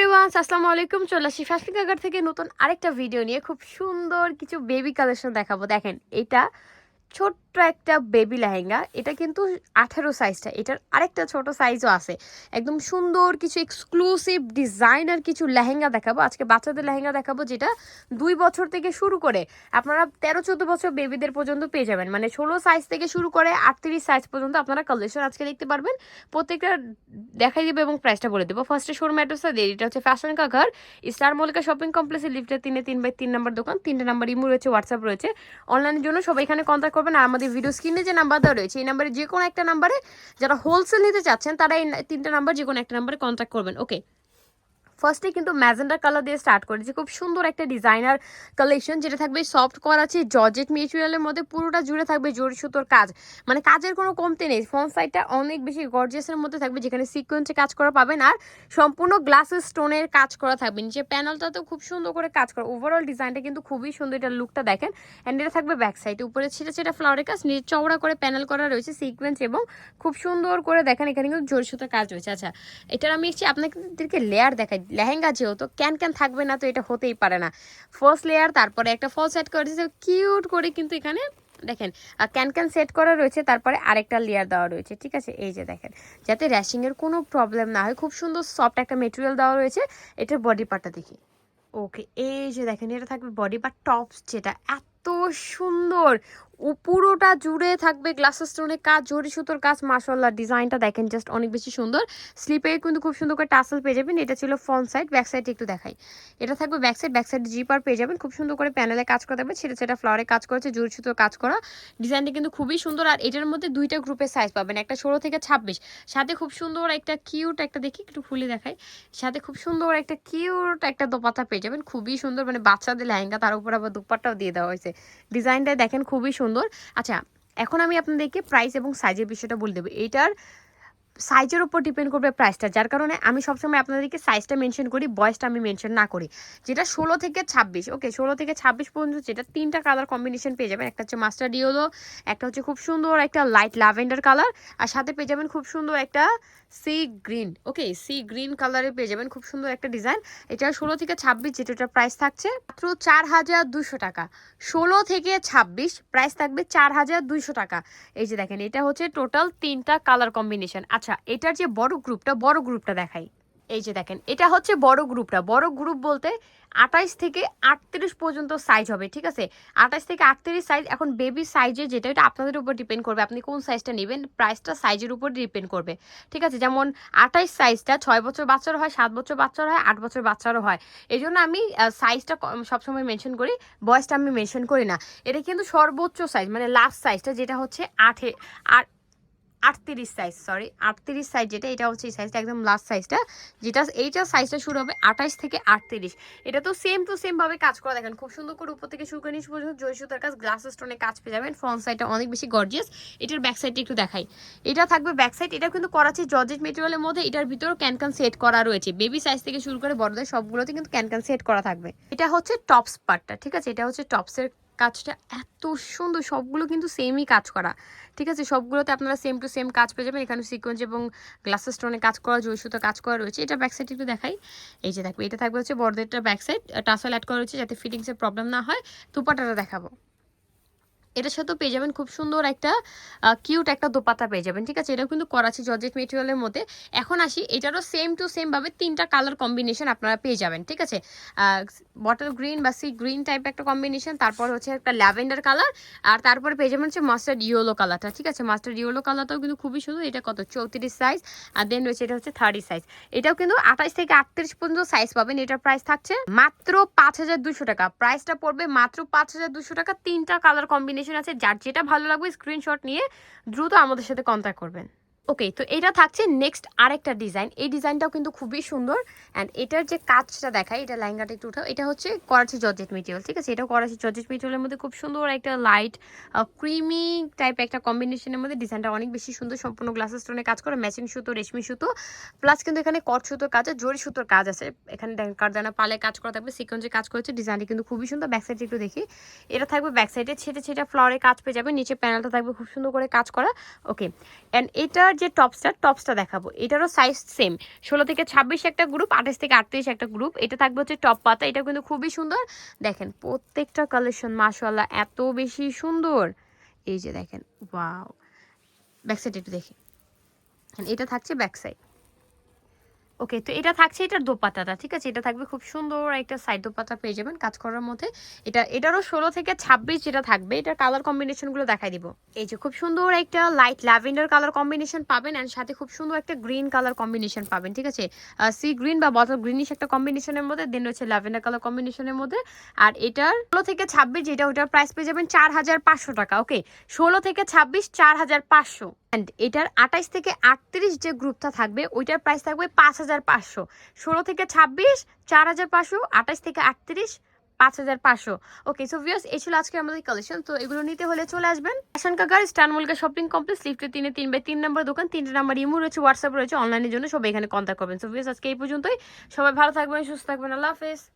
Everyone আসসালামু আলাইকুম। চলে আসি ফ্যাশন কাকার থেকে নতুন আরেকটা ভিডিও নিয়ে। খুব সুন্দর কিছু বেবি কালেকশন দেখাবো। দেখেন, এটা ছোট্ট একটা বেবি লেহেঙ্গা। এটা কিন্তু আঠেরো সাইজটা এটার আরেকটা ছোট সাইজও আছে। একদম সুন্দর কিছু এক্সক্লুসিভ ডিজাইনার কিছু লেহেঙ্গা দেখাবো। আজকে বাচ্চাদের লেহেঙ্গা দেখাবো যেটা দুই বছর থেকে শুরু করে। আপনারা তেরো, চোদ্দ বছর বেবিদের পর্যন্ত পেয়ে যাবেন। মানে ষোলো সাইজ থেকে শুরু করে আটত্রিশ সাইজ পর্যন্ত আপনারা কালেকশন আজকে দেখতে পারবেন। প্রত্যেকটা দেখাই দেবো এবং প্রাইসটা বলে দেবো। ফার্স্টে শোরুম অ্যাড্রেসটা দিয়ে এটা হচ্ছে ফ্যাশন কা ঘর স্টার মল্লিকা শপিং কমপ্লেক্সের লিফটের তিনে তিন বাই তিন নাম্বার দোকান। তিনটে নাম্বার ইমো রয়েছে হোয়াটসঅ্যাপ রয়েছে। অনলাইনের জন্য সবাই এখানে কন্ট্যাক্ট করবেন। আর আমাদের ভিডিও স্ক্রিনে যে নাম্বার দেওয়া রয়েছে, এই নাম্বারে যে কোনো একটা নাম্বারে যারা হোলসেল নিতে চাচ্ছেন, তারা এই তিনটে নাম্বার যে কোনো একটা নাম্বারে কন্ট্যাক্ট করবেন। ওকে ফার্স্টে কিন্তু ম্যাজেন্ডার কালার দিয়ে স্টার্ট করেছি। খুব সুন্দর একটা ডিজাইনার কালেকশন যেটা থাকবে সফট করা আছে জর্জেট মেটেরিয়ালের মধ্যে পুরোটা জুড়ে থাকবে জরি সুতোর কাজ। মানে কাজের কোনো কমতি নেই। ফ্রন্ট সাইডটা অনেক বেশি গর্জিয়াসের মধ্যে থাকবে, যেখানে সিকোয়েন্সে কাজ করা পাবেন। আর সম্পূর্ণ গ্লাসের স্টোনের কাজ করা থাকবে। নিচে প্যানেলটাতেও খুব সুন্দর করে কাজ করা। ওভারঅল ডিজাইনটা কিন্তু খুবই সুন্দর এটা লুকটা দেখেন। অ্যান্ড এটা থাকবে ব্যাক সাইডে উপরে ছিটা ছিটা ফ্লাওয়ারের কাজ, নিচে চওড়া করে প্যানেল করা রয়েছে সিকোয়েন্স এবং খুব সুন্দর করে দেখেন, এখানে কিন্তু জরি সুতোর কাজ রয়েছে। আচ্ছা এটার আমি এসেছি আপনাদেরকে লেয়ার দেখাই। লেহেঙ্গা যেহেতু ক্যান ক্যান থাকবে না, তো এটা হতেই পারে না। ফার্স্ট লেয়ার তারপরে একটা ফল সেট করেছে কিউট করে কিন্তু এখানে দেখেন ক্যান ক্যান সেট করা রয়েছে, তারপরে আরেকটা লেয়ার দেওয়া রয়েছে, ঠিক আছে? এই যে দেখেন, যাতে র্যাশিংয়ের কোনো প্রবলেম না হয়, খুব সুন্দর সফট একটা মেটেরিয়াল দেওয়া রয়েছে এটার বডি পার্টটা দেখি। ওকে এই যে দেখেন, এটা থাকবে বডি পার্ট টপস যেটা এত সুন্দর পুরোটা জুড়ে থাকবে গ্লাস স্টোনের কাজ, জরি সুতোর কাজ মার্শাল্লাহ ডিজাইনটা দেখেন জাস্ট অনেক বেশি সুন্দর। স্লিপে কিন্তু খুব সুন্দর করে টাসেল পেয়ে যাবেন, এটা ছিল ফ্রন্ট সাইড ব্যাক সাইড একটু দেখাই। এটা থাকবে back side back side zipper পেয়ে যাবেন, খুব সুন্দর করে প্যানেলে কাজ করা থাকবে সেটা সেটা ফ্লাওয়ারে কাজ করেছে, জরি সুতোর কাজ করা। ডিজাইনটা কিন্তু খুবই সুন্দর, আর এটার মধ্যে দুইটা গ্রুপের সাইজ পাবেন, একটা ষোলো থেকে ছাব্বিশ। সাথে খুব সুন্দর একটা কিউট একটা, দেখি একটু খুলে দেখাই। সাথে খুব সুন্দর একটা কিউট একটা দোপাতা পেয়ে যাবেন, খুবই সুন্দর মানে বাচ্চাদের লেহেঙ্গা, তার উপর আবার দুপাট্টাও দিয়ে দেওয়া হয়েছে। ডিজাইনটা দেখেন খুবই সুন্দর। আচ্ছা এখন আমি আপনাদেরকে প্রাইস এবং সাইজের বিষয়টা বলে দেবো। এইটার সাইজের উপর ডিপেন্ড করবে প্রাইসটা যার কারণে আমি সবসময় আপনাদেরকে সাইজটা মেনশন করি বয়সটা আমি মেনশন না করি। যেটা ষোলো থেকে ছাব্বিশ ওকে ষোলো থেকে ছাব্বিশ পর্যন্ত যেটা তিনটা কালার কম্বিনেশন পেয়ে যাবেন। একটা হচ্ছে মাস্টার ডিওলো একটা হচ্ছে খুব সুন্দর একটা লাইট ল্যাভেন্ডার কালার আর সাথে পেয়ে যাবেন খুব সুন্দর একটা sea green. Okay, sea green কালারে পেয়ে যাবেন খুব সুন্দর একটা ডিজাইন। এটা ষোলো থেকে ছাব্বিশ, যেটা প্রাইস থাকছে মাত্র চার হাজার দুশো টাকা। ষোলো থেকে ছাব্বিশ প্রাইস থাকবে চার হাজার দুইশো টাকা। এই যে দেখেন, এটা হচ্ছে টোটাল তিনটা কালার কম্বিনেশন আচ্ছা এটার যে বড় গ্রুপটা বড় গ্রুপটা দেখাই। এই যে দেখেন, এটা হচ্ছে বড় গ্রুপটা। বড় গ্রুপ বলতে আঠাইশ থেকে আটত্রিশ পর্যন্ত সাইজ হবে, ঠিক আছে? আঠাইশ থেকে আটত্রিশ সাইজ এখন বেবি সাইজে যেটা, এটা আপনাদের উপর ডিপেন্ড করবে। আপনি কোন সাইজটা নেবেন প্রাইসটা সাইজের উপর ডিপেন্ড করবে, ঠিক আছে? যেমন আঠাইশ সাইজটা ছয় বছর বাচ্চারও হয়, সাত বছর বাচ্চারও হয়, আট বছর বাচ্চারও হয়। এই জন্য আমি সাইজটা সবসময় মেনশন করি, বয়সটা আমি মেনশন করি না। এটা কিন্তু সর্বোচ্চ সাইজ মানে লাস্ট সাইজটা যেটা হচ্ছে আঠে আট আটত্রিশ সাইজ সরি আটত্রিশ সাইজ যেটা, এটা হচ্ছে এই সাইজটা একদম লাস্ট সাইজটা যেটা এইটা সাইজটা শুরু হবে আঠাইশ থেকে আটত্রিশ। এটা তো সেম টু সেম ভাবে কাজ করা, দেখেন, খুব সুন্দর করে উপর থেকে শুরু করে নিচ পর্যন্ত জয় সুতার কাজ গ্লাস স্টোনে কাজ পেয়ে যাবেন ফ্রন্ট সাইডটা অনেক বেশি গর্জিয়াস এটার ব্যাক সাইডটা একটু দেখাই। এটা থাকবে ব্যাক সাইড এটা কিন্তু করাচ্ছি জর্জেট মেটেরিয়ালের মধ্যে, এটার ভিতরেও ক্যানকান সেট করা রয়েছে। বেবি সাইজ থেকে শুরু করে বড়দের সবগুলোতে কিন্তু ক্যানকান সেট করা থাকবে। এটা হচ্ছে টপস পার্টটা ঠিক আছে? এটা হচ্ছে টপসের কাজটা এত সুন্দর, সবগুলো কিন্তু সেমই কাজ করা। ঠিক আছে? সবগুলোতে আপনারা সেম টু সেম কাজ পেয়ে যাবেন। এখানে সিকোয়েন্স এবং গ্লাসের স্টোনে কাজ করা জয়সুতো কাজ করা রয়েছে। এটা ব্যাক সাইড একটু দেখাই। এই যে দেখবে এটা থাকবে হচ্ছে বড়দেরটা ব্যাক সাইড টাসল অ্যাড করা রয়েছে যাতে ফিটিংসের প্রবলেম না হয়। দুপাটাটা দেখাবো। এটার সাথেও পেয়ে যাবেন খুব সুন্দর একটা কিউট একটা দোপাতা পেয়ে যাবেন, ঠিক আছে? এটাও কিন্তু করাচ্ছি জর্জেট মেটেরিয়ালের মধ্যে। এখন আসি, এটারও সেম টু সেম ভাবে তিনটা কালার কম্বিনেশন আপনারা পেয়ে যাবেন, ঠিক আছে? বটল গ্রিন বা সি গ্রিন টাইপ একটা কম্বিনেশন তারপর হচ্ছে একটা ল্যাভেন্ডার কালার আর তারপরে পেয়ে যাবেন হচ্ছে মাস্টার্ড ইয়েলো কালারটা ঠিক আছে? মাস্টার্ড ইয়েলো কালারটাও কিন্তু খুবই সুন্দর, এটা কত? চৌত্রিশ সাইজ আর দেন রয়েছে এটা হচ্ছে থার্টি সাইজ এটাও কিন্তু আঠাশ থেকে আটত্রিশ পর্যন্ত সাইজ পাবেন, এটার প্রাইস থাকছে মাত্র পাঁচ হাজার দুশো টাকা। প্রাইসটা পড়বে মাত্র পাঁচ হাজার দুশো টাকা, তিনটা কালার কম্বিনেশন কম্বিনেশন আছে যার যেটা ভালো লাগবে স্ক্রিনশট নিয়ে দ্রুত আমাদের সাথে কন্ট্যাক্ট করবেন। ওকে তো এটা থাকছে নেক্সট আরেকটা ডিজাইন এই ডিজাইনটাও কিন্তু খুবই সুন্দর। অ্যান্ড এটার যে কাজটা দেখায় এটা ল্যাঙ্গাটা একটু উঠাও। এটা হচ্ছে করাচি জর্জেট মেটেরিয়াল ঠিক আছে? এটাও করাচি জর্জেট মেটেরিয়ালের মধ্যে খুব সুন্দর একটা লাইট ক্রিমি টাইপ একটা কম্বিনেশনের মধ্যে ডিজাইনটা অনেক বেশি সুন্দর। সম্পূর্ণ গ্লাসের স্টোনে কাজ করে ম্যাচিং সুতো, রেশমি সুতো। প্লাস কিন্তু এখানে কট সুতোর কাজ আছে জরি সুতোর কাজ আছে। এখানে দেখেন কারদানা পালে কাজ করা থাকবে সিকোয়েন্সে কাজ করেছে। ডিজাইনটা কিন্তু খুবই সুন্দর। ব্যাক সাইডে একটু দেখি। এটা থাকবে ব্যাক সাইডে ছেটে ছেটে ফ্লোরে কাজ পেয়ে যাবে। নিচে প্যানেলটা থাকবে খুব সুন্দর করে কাজ করা। ওকে অ্যান্ড এটার যে টপসটা টপসটা দেখাবো। এটারও সাইজ সেম ষোলো থেকে ছাব্বিশ একটা গ্রুপ আঠাশ থেকে আটত্রিশ একটা গ্রুপ এটা থাকবে হচ্ছে টপ পাতা। এটা কিন্তু খুবই সুন্দর। দেখেন, প্রত্যেকটা কালেকশন মাসাল্লা এত বেশি সুন্দর। এই যে দেখেন ওয়াও ব্যাকসাইড একটু দেখি। এটা থাকছে ব্যাক সাইড ওকে, তো এটা থাকছে এটার দোপাতাটা, ঠিক আছে? এটা থাকবে খুব সুন্দর একটা সাইড দোপাতা পেয়ে যাবেন কাজ করার মধ্যে। এটা, এটারও ষোলো থেকে ছাব্বিশ যেটা থাকবে, এটার কালার কম্বিনেশনগুলো দেখাই দিব। এই যে খুব সুন্দর একটা লাইট ল্যাভেন্ডার কালার কম্বিনেশন পাবেন অ্যান্ড সাথে খুব সুন্দর একটা গ্রিন কালার কম্বিনেশন পাবেন, ঠিক আছে? সি গ্রিন বা বটল গ্রিনিশ একটা কম্বিনেশনের মধ্যে দেন রয়েছে ল্যাভেন্ডার কালার কম্বিনেশনের মধ্যে। আর এটার ষোলো থেকে ছাব্বিশ, যেটা ওটার প্রাইস পেয়ে যাবেন চার হাজার পাঁচশো টাকা ওকে ষোলো থেকে ছাব্বিশ, চার হাজার পাঁচশো। অ্যান্ড এটার আঠাইশ থেকে আটত্রিশ যে গ্রুপটা থাকবে, ওইটার প্রাইস থাকবে পাঁচ হাজার পাঁচশো। ষোলো থেকে ছাব্বিশ, চার হাজার পাঁচশো, আঠাইশ থেকে আটত্রিশ, পাঁচ হাজার পাঁচশো। ওকে সো ভিউস এই ছিল আজকে আমাদের কালেকশন তো এগুলো নিতে হলে চলে আসবেন। ফ্যাশন কাকার স্টানমুলকা শপিং কমপ্লেক্স লিফটে তিনে তিন বাই তিন নম্বর দোকান, তিনটে নাম্বার ইমো রয়েছে হোয়াটসঅ্যাপ রয়েছে অনলাইনের জন্য সবাই এখানে কন্ট্যাক্ট করবেন। সো ভিউস আজকে এই পর্যন্তই। সবাই ভালো থাকবেন, সুস্থ থাকবেন। আল্লাহ হাফেজ।